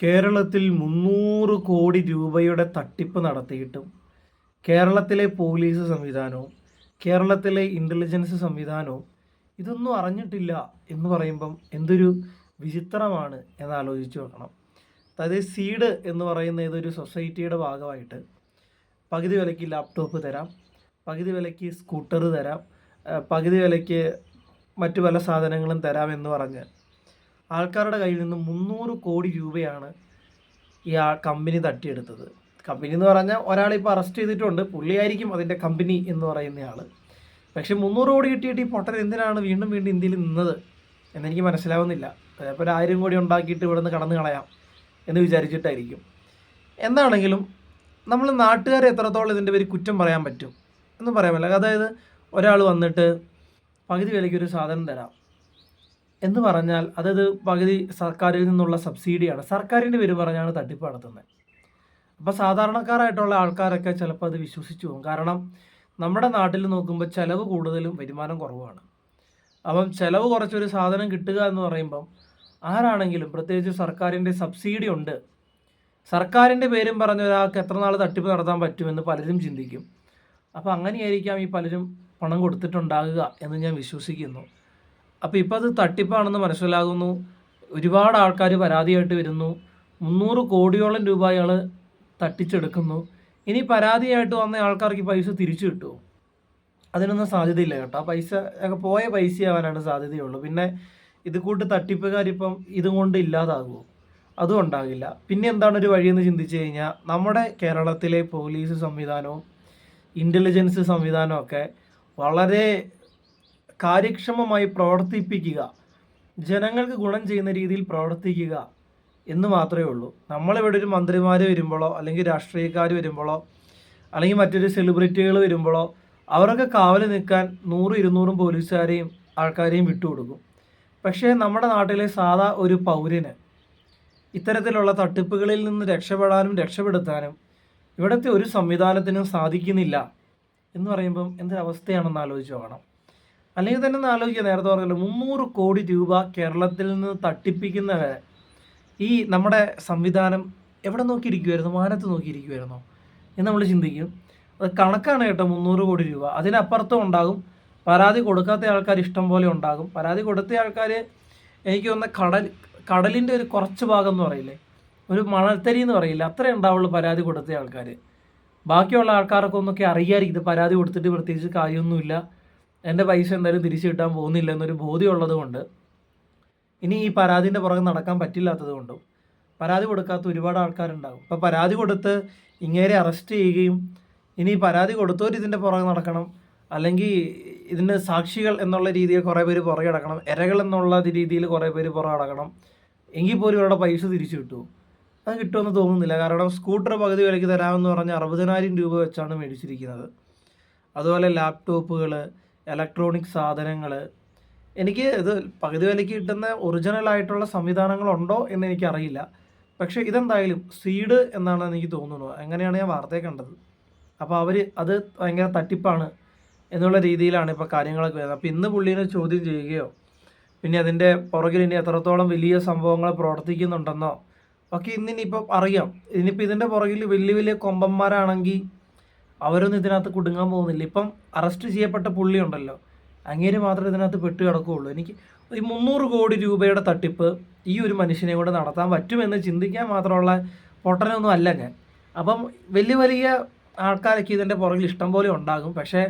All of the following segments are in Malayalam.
കേരളത്തിൽ മുന്നൂറ് കോടി രൂപയുടെ തട്ടിപ്പ് നടത്തിയിട്ടും കേരളത്തിലെ പോലീസ് സംവിധാനവും കേരളത്തിലെ ഇന്റലിജൻസ് സംവിധാനവും ഇതൊന്നും അറിഞ്ഞിട്ടില്ല എന്ന് പറയുമ്പം എന്തൊരു വിചിത്രമാണ് എന്ന് ആലോചിച്ച് നോക്കണം അതായത് സീഡ് എന്ന് പറയുന്ന ഏതൊരു സൊസൈറ്റിയുടെ ഭാഗമായിട്ട് പകുതി വിലയ്ക്ക് ലാപ്ടോപ്പ് തരാം പകുതി വിലയ്ക്ക് സ്കൂട്ടർ തരാം പകുതി വിലയ്ക്ക് മറ്റു പല സാധനങ്ങളും തരാം എന്ന് പറഞ്ഞ് ആൾക്കാരുടെ കയ്യിൽ നിന്ന് മുന്നൂറ് കോടി രൂപയാണ് ഈ ആ കമ്പനി തട്ടിയെടുത്തത്. കമ്പനി എന്ന് പറഞ്ഞാൽ ഒരാളിപ്പോൾ അറസ്റ്റ് ചെയ്തിട്ടുണ്ട്. പുള്ളിയായിരിക്കും അതിന്റെ കമ്പനി എന്ന് പറയുന്നയാൾ പക്ഷേ മുന്നൂറ് കോടി കിട്ടിയിട്ട് ഈ പൊട്ടൻ എന്തിനാണ് വീണ്ടും വീണ്ടും ഇന്ത്യയിൽ നിന്നത് എന്നെനിക്ക് മനസ്സിലാവുന്നില്ല. ചിലപ്പോൾ ഒരു ആയിരം കോടി ഉണ്ടാക്കിയിട്ട് ഇവിടെ നിന്ന് കടന്നു കളയാം എന്ന് വിചാരിച്ചിട്ടായിരിക്കും. എന്താണെങ്കിലും നമ്മൾ നാട്ടുകാരെ എത്രത്തോളം ഇതിന്റെ പേര് കുറ്റം പറയാൻ പറ്റും എന്ന് പറയാൻ പറ്റില്ല. അതായത് ഒരാൾ വന്നിട്ട് പകുതി വിലയ്ക്ക് ഒരു സാധനം തരാം. എന്ന് പറഞ്ഞാൽ അതത് പകുതി സർക്കാരിൽ നിന്നുള്ള സബ്സിഡിയാണ്. സർക്കാരിന്റെ പേര് പറഞ്ഞാണ് തട്ടിപ്പ് നടത്തുന്നത്. അപ്പോൾ സാധാരണക്കാരായിട്ടുള്ള ആൾക്കാരൊക്കെ ചിലപ്പോൾ അത് വിശ്വസിച്ചു പോകും. കാരണം നമ്മുടെ നാട്ടിൽ നോക്കുമ്പോൾ ചിലവ് കൂടുതലും വരുമാനം കുറവാണ്. അപ്പം ചിലവ് കുറച്ചൊരു സാധനം കിട്ടുക എന്ന് പറയുമ്പം ആരാണെങ്കിലും പ്രത്യേകിച്ച് സർക്കാരിന്റെ സബ്സിഡി ഉണ്ട്. സർക്കാരിന്റെ പേരും പറഞ്ഞ ഒരാൾക്ക് എത്ര നാൾ തട്ടിപ്പ് നടത്താൻ പറ്റുമെന്ന് പലരും ചിന്തിക്കും. അപ്പോൾ അങ്ങനെയായിരിക്കാം ഈ പലരും പണം കൊടുത്തിട്ടുണ്ടാകുക എന്ന് ഞാൻ വിശ്വസിക്കുന്നു. അപ്പോൾ ഇപ്പോൾ അത് തട്ടിപ്പാണെന്ന് മനസ്സിലാകുന്നു. ഒരുപാട് ആൾക്കാർ പരാതിയായിട്ട് വരുന്നു. മുന്നൂറ് കോടിയോളം രൂപ അയാൾ തട്ടിച്ചെടുക്കുന്നു. ഇനി പരാതിയായിട്ട് വന്ന ആൾക്കാർക്ക് പൈസ തിരിച്ചു കിട്ടുമോ? അതിനൊന്നും സാധ്യതയില്ല കേട്ടോ. ആ പൈസ പോയ പൈസയാവാനാണ് സാധ്യതയുള്ളൂ. പിന്നെ ഇത് കൂട്ട് തട്ടിപ്പുകാരിപ്പം ഇതും കൊണ്ട് ഇല്ലാതാകുമോ? അതും ഉണ്ടാകില്ല. പിന്നെ എന്താണ് ഒരു വഴിയെന്ന് ചിന്തിച്ചു കഴിഞ്ഞാൽ നമ്മുടെ കേരളത്തിലെ പോലീസ് സംവിധാനവും ഇന്റലിജൻസ് സംവിധാനവും ഒക്കെ വളരെ കാര്യക്ഷമമായി പ്രവർത്തിപ്പിക്കുക. ജനങ്ങൾക്ക് ഗുണം ചെയ്യുന്ന രീതിയിൽ പ്രവർത്തിക്കുക എന്ന് മാത്രമേ ഉള്ളൂ. നമ്മളിവിടെ ഒരു മന്ത്രിമാർ വരുമ്പോഴോ അല്ലെങ്കിൽ രാഷ്ട്രീയക്കാർ വരുമ്പോഴോ അല്ലെങ്കിൽ മറ്റൊരു സെലിബ്രിറ്റികൾ വരുമ്പോഴോ അവരൊക്കെ കാവൽ നിൽക്കാൻ നൂറും ഇരുന്നൂറും പോലീസുകാരെയും ആൾക്കാരെയും വിട്ടുകൊടുക്കും. പക്ഷേ നമ്മുടെ നാട്ടിലെ സാധാ ഒരു പൗരന് ഇത്തരത്തിലുള്ള തട്ടിപ്പുകളിൽ നിന്ന് രക്ഷപ്പെടാനും രക്ഷപ്പെടുത്താനും ഇവിടുത്തെ ഒരു സംവിധാനത്തിനും സാധിക്കുന്നില്ല എന്ന് പറയുമ്പം എന്തൊരവസ്ഥയാണെന്ന് ആലോചിച്ച് നോക്കണം. അല്ലെങ്കിൽ തന്നെ ആലോചിക്കുക നേരത്തെ പറഞ്ഞല്ലോ മുന്നൂറ് കോടി രൂപ കേരളത്തിൽ നിന്ന് തട്ടിപ്പിക്കുന്നവരെ ഈ നമ്മുടെ സംവിധാനം എവിടെ നോക്കിയിരിക്കുമായിരുന്നു മാനത്ത് നോക്കിയിരിക്കുമായിരുന്നോ എന്ന് നമ്മൾ ചിന്തിക്കും. അത് കണക്കാണ് കേട്ടോ മുന്നൂറ് കോടി രൂപ. അതിനപ്പുറത്തും ഉണ്ടാകും. പരാതി കൊടുക്കാത്ത ആൾക്കാർ ഇഷ്ടം പോലെ ഉണ്ടാകും. പരാതി കൊടുത്ത ആൾക്കാർ എനിക്ക് വന്ന കടൽ കടലിന്റെ ഒരു കുറച്ച് ഭാഗം എന്ന് പറയില്ലേ? ഒരു മണൽത്തരി എന്ന് പറയില്ല? അത്രേ ഉണ്ടാവുള്ളൂ പരാതി കൊടുത്ത ആൾക്കാർ ബാക്കിയുള്ള ആൾക്കാർക്കൊന്നൊക്കെ ഒന്നൊക്കെ അറിയായിരിക്കും ഇത് പരാതി കൊടുത്തിട്ട് പ്രത്യേകിച്ച് കാര്യമൊന്നുമില്ല. എന്റെ പൈസ എന്തായാലും തിരിച്ചു കിട്ടാൻ പോകുന്നില്ല എന്നൊരു ബോധ്യമുള്ളത് കൊണ്ട് ഇനി ഈ പരാതിന്റെ പുറകെ നടക്കാൻ പറ്റില്ലാത്തത് കൊണ്ടും പരാതി കൊടുക്കാത്ത ഒരുപാട് ആൾക്കാരുണ്ടാകും. അപ്പോൾ പരാതി കൊടുത്ത് ഇങ്ങേരെ അറസ്റ്റ് ചെയ്യുകയും ഇനി പരാതി കൊടുത്തവർ ഇതിന്റെ പുറകെ നടക്കണം അല്ലെങ്കിൽ ഇതിന്റെ സാക്ഷികൾ എന്നുള്ള രീതിയിൽ കുറേ പേര് പുറകെ അടക്കണം ഇരകൾ എന്നുള്ള രീതിയിൽ കുറേ പേര് പുറകെ അടക്കണം എങ്കിൽ പോലും ഇവരുടെ പൈസ തിരിച്ചു കിട്ടുമോ? അത് കിട്ടുമെന്ന് തോന്നുന്നില്ല. കാരണം സ്കൂട്ടർ പകുതി വിലയ്ക്ക് തരാമെന്ന് പറഞ്ഞ് അറുപതിനായിരം രൂപ വെച്ചാണ് മേടിച്ചിരിക്കുന്നത്. അതുപോലെ ലാപ്ടോപ്പുകൾ ഇലക്ട്രോണിക് സാധനങ്ങൾ എനിക്ക് ഇത് പകുതി വിലയ്ക്ക് കിട്ടുന്ന ഒറിജിനൽ ആയിട്ടുള്ള സംവിധാനങ്ങളുണ്ടോ എന്ന് എനിക്കറിയില്ല. പക്ഷേ ഇതെന്തായാലും സീഡ് എന്നാണ് എനിക്ക് തോന്നുന്നത്. അങ്ങനെയാണ് ഞാൻ വാർത്തയെ കണ്ടത്. അപ്പോൾ അവർ അത് ഭയങ്കര തട്ടിപ്പാണ് എന്നുള്ള രീതിയിലാണ് ഇപ്പോൾ കാര്യങ്ങളൊക്കെ വരുന്നത്. അപ്പോൾ ഇന്ന് പുള്ളീനെ ചോദ്യം ചെയ്യുകയോ പിന്നെ അതിന്റെ പുറകിൽ ഇനി എത്രത്തോളം വലിയ സംഭവങ്ങൾ പ്രവർത്തിക്കുന്നുണ്ടെന്നോ ഒക്കെ ഇന്നിനിപ്പോൾ അറിയാം. ഇനിയിപ്പോൾ ഇതിന്റെ പുറകിൽ വലിയ വലിയ കൊമ്പന്മാരാണെങ്കിൽ അവരൊന്നും ഇതിനകത്ത് കുടുങ്ങാൻ പോകുന്നില്ല. ഇപ്പം അറസ്റ്റ് ചെയ്യപ്പെട്ട പുള്ളിയുണ്ടല്ലോ അങ്ങേര് മാത്രമേ ഇതിനകത്ത് പെട്ട് കിടക്കുകയുള്ളൂ. എനിക്ക് ഈ മുന്നൂറ് കോടി രൂപയുടെ തട്ടിപ്പ് ഈ ഒരു മനുഷ്യനെ കൊണ്ട് നടത്താൻ പറ്റുമെന്ന് ചിന്തിക്കാൻ മാത്രമുള്ള പൊട്ടനൊന്നും അല്ല ഞാൻ. അപ്പം വലിയ വലിയ ആൾക്കാരൊക്കെ ഇതിന്റെ പുറകിൽ ഇഷ്ടം പോലെ ഉണ്ടാകും. പക്ഷേ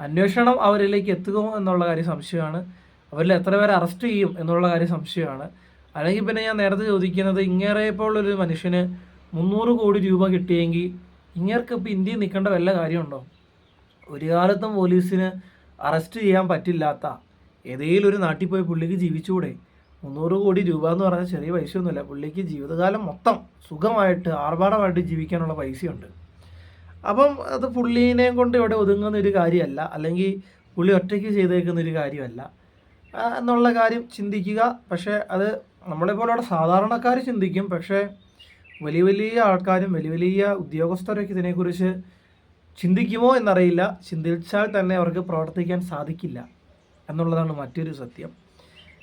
അന്വേഷണം അവരിലേക്ക് എത്തുമോ എന്നുള്ള കാര്യം സംശയമാണ്. അവരിൽ എത്ര പേരെ അറസ്റ്റ് ചെയ്യും എന്നുള്ള കാര്യം സംശയമാണ്. അല്ലെങ്കിൽ പിന്നെ ഞാൻ നേരത്തെ ചോദിക്കുന്നത് ഇങ്ങേറെപ്പോലുള്ളൊരു മനുഷ്യന് മുന്നൂറ് കോടി രൂപ കിട്ടിയെങ്കിൽ ഇങ്ങേർക്ക് ഇപ്പോൾ ഇന്ത്യയിൽ നിൽക്കേണ്ട വല്ല കാര്യമുണ്ടോ? ഒരു കാലത്തും പോലീസിന് അറസ്റ്റ് ചെയ്യാൻ പറ്റില്ലാത്ത ഏതെങ്കിലും ഒരു നാട്ടിൽ പോയി പുള്ളിക്ക് ജീവിച്ചുകൂടെ മുന്നൂറ് കോടി രൂപ എന്ന് പറഞ്ഞാൽ ചെറിയ പൈസയൊന്നുമില്ല. പുള്ളിക്ക് ജീവിതകാലം മൊത്തം സുഖമായിട്ട് ആർഭാടമായിട്ട് ജീവിക്കാനുള്ള പൈസയുണ്ട്. അപ്പം അത് പുള്ളീനെയും കൊണ്ട് ഇവിടെ ഒതുങ്ങുന്ന ഒരു കാര്യമല്ല. അല്ലെങ്കിൽ പുള്ളി ഒറ്റയ്ക്ക് ചെയ്തേക്കുന്ന ഒരു കാര്യമല്ല. എന്നുള്ള കാര്യം ചിന്തിക്കുക. പക്ഷേ അത് നമ്മളെ പോലെയുള്ള സാധാരണക്കാർ ചിന്തിക്കും. പക്ഷേ വലിയ വലിയ ആൾക്കാരും വലിയ വലിയ ഉദ്യോഗസ്ഥരൊക്കെ ഇതിനെക്കുറിച്ച് ചിന്തിക്കുമോ എന്നറിയില്ല. ചിന്തിച്ചാൽ തന്നെ അവർക്ക് പ്രവർത്തിക്കാൻ സാധിക്കില്ല എന്നുള്ളതാണ് മറ്റൊരു സത്യം.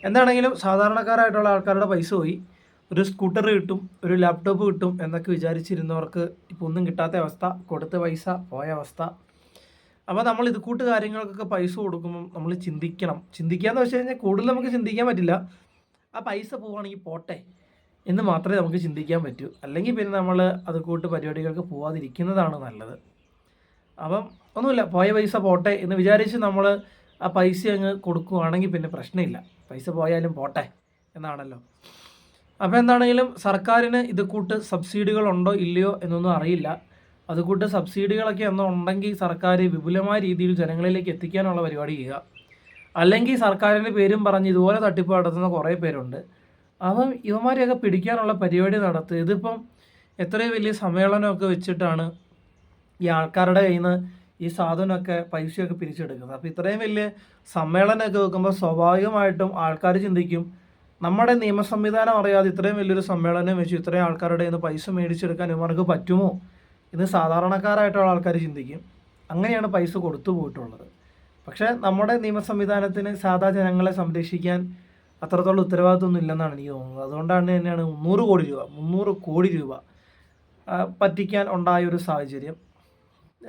എന്താണെങ്കിലും സാധാരണക്കാരായിട്ടുള്ള ആൾക്കാരുടെ പൈസ പോയി. ഒരു സ്കൂട്ടർ കിട്ടും ഒരു ലാപ്ടോപ്പ് കിട്ടും എന്നൊക്കെ വിചാരിച്ചിരുന്നവർക്ക് ഇപ്പോൾ ഒന്നും കിട്ടാത്ത അവസ്ഥ കൊടുത്ത പൈസ പോയ അവസ്ഥ. അപ്പോൾ നമ്മൾ ഇത് കൂട്ട് കാര്യങ്ങൾക്കൊക്കെ പൈസ കൊടുക്കുമ്പം നമ്മൾ ചിന്തിക്കണം. ചിന്തിക്കുക എന്ന് വെച്ച് കഴിഞ്ഞാൽ കൂടുതൽ നമുക്ക് ചിന്തിക്കാൻ പറ്റില്ല. ആ പൈസ പോവുകയാണെങ്കിൽ പോട്ടെ. എന്ന് മാത്രമേ നമുക്ക് ചിന്തിക്കാൻ പറ്റൂ. അല്ലെങ്കിൽ പിന്നെ നമ്മൾ അത് കൂട്ട് പരിപാടികൾക്ക് പോവാതിരിക്കുന്നതാണ് നല്ലത്. അപ്പം ഒന്നുമില്ല പോയ പൈസ പോട്ടെ എന്ന് വിചാരിച്ച് നമ്മൾ ആ പൈസ അങ്ങ് കൊടുക്കുകയാണെങ്കിൽ പിന്നെ പ്രശ്നമില്ല. പൈസ പോയാലും പോട്ടെ എന്നാണല്ലോ. അപ്പോൾ എന്താണെങ്കിലും സർക്കാരിന് ഇത് കൂട്ട് സബ്സിഡികൾ ഉണ്ടോ ഇല്ലയോ എന്നൊന്നും അറിയില്ല. അത് കൂട്ട് സബ്സിഡികളൊക്കെ ഒന്നും ഉണ്ടെങ്കിൽ സർക്കാർ വിപുലമായ രീതിയിൽ ജനങ്ങളിലേക്ക് എത്തിക്കാനുള്ള പരിപാടി ചെയ്യുക. അല്ലെങ്കിൽ സർക്കാരിന്റെ പേരും പറഞ്ഞ് ഇതുപോലെ തട്ടിപ്പ് നടത്തുന്ന കുറേ പേരുണ്ട്. അപ്പം ഇവന്മാരെയൊക്കെ പിടിക്കാനുള്ള പരിപാടി നടത്തുക ഇതിപ്പം എത്രയും വലിയ സമ്മേളനമൊക്കെ വെച്ചിട്ടാണ് ഈ ആൾക്കാരുടെ കയ്യിൽ നിന്ന് ഈ സാധനമൊക്കെ പൈസയൊക്കെ പിരിച്ചെടുക്കുന്നത്. അപ്പോൾ ഇത്രയും വലിയ സമ്മേളനമൊക്കെ വെക്കുമ്പോൾ സ്വാഭാവികമായിട്ടും ആൾക്കാർ ചിന്തിക്കും നമ്മുടെ നിയമ സംവിധാനം അറിയാതെ ഇത്രയും വലിയൊരു സമ്മേളനം വെച്ച് ഇത്രയും ആൾക്കാരുടെ നിന്ന് പൈസ മേടിച്ചെടുക്കാൻ ഇവർക്ക് പറ്റുമോ? എന്ന് സാധാരണക്കാരായിട്ടുള്ള ആൾക്കാർ ചിന്തിക്കും. അങ്ങനെയാണ് പൈസ കൊടുത്തു പോയിട്ടുള്ളത്. പക്ഷേ നമ്മുടെ നിയമ സംവിധാനത്തിന് സാധാ ജനങ്ങളെ സംരക്ഷിക്കാൻ അത്രത്തോളം ഉത്തരവാദിത്വമൊന്നും ഇല്ലെന്നാണ് എനിക്ക് തോന്നുന്നത്. അതുകൊണ്ടാണ് തന്നെയാണ് മുന്നൂറ് കോടി രൂപ മുന്നൂറ് കോടി രൂപ പറ്റിക്കാൻ ഉണ്ടായ ഒരു സാഹചര്യം.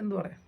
എന്തു പറയാം?